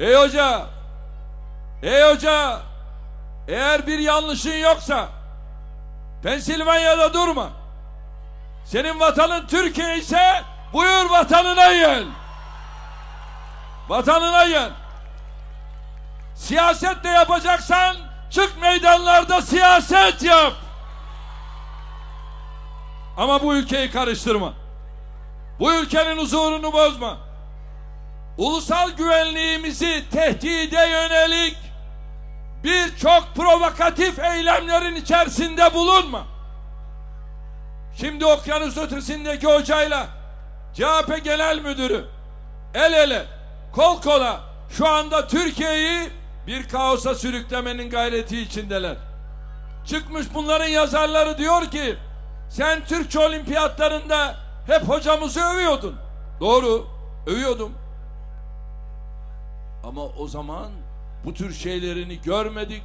Ey hoca, ey hoca, eğer bir yanlışın yoksa Pensilvanya'da durma. Senin vatanın Türkiye ise buyur vatanına gel. Vatanına gel. Siyaset de yapacaksan çık meydanlarda siyaset yap. Ama bu ülkeyi karıştırma. Bu ülkenin huzurunu bozma. Ulusal güvenliğimizi tehdide yönelik birçok provokatif eylemlerin içerisinde bulunma. Şimdi okyanus ötesindeki hocayla CHP Genel Müdürü el ele, kol kola şu anda Türkiye'yi bir kaosa sürüklemenin gayreti içindeler. Çıkmış bunların yazarları diyor ki sen Türkçe olimpiyatlarında hep hocamızı övüyordun. Doğru, övüyordum. Ama o zaman bu tür şeylerini görmedik.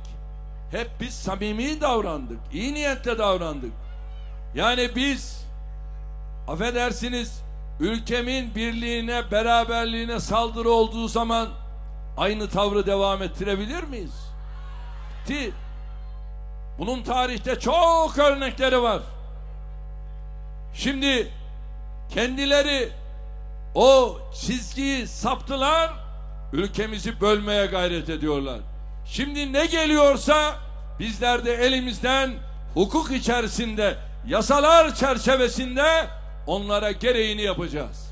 Hep biz samimi davrandık, iyi niyetle davrandık. Yani biz affedersiniz ülkemin birliğine, beraberliğine saldırı olduğu zaman aynı tavrı devam ettirebilir miyiz? Ti. Bunun tarihte çok örnekleri var. Şimdi kendileri o çizgiyi saptılar, ülkemizi bölmeye gayret ediyorlar. Şimdi ne geliyorsa bizler de elimizden hukuk içerisinde, yasalar çerçevesinde onlara gereğini yapacağız.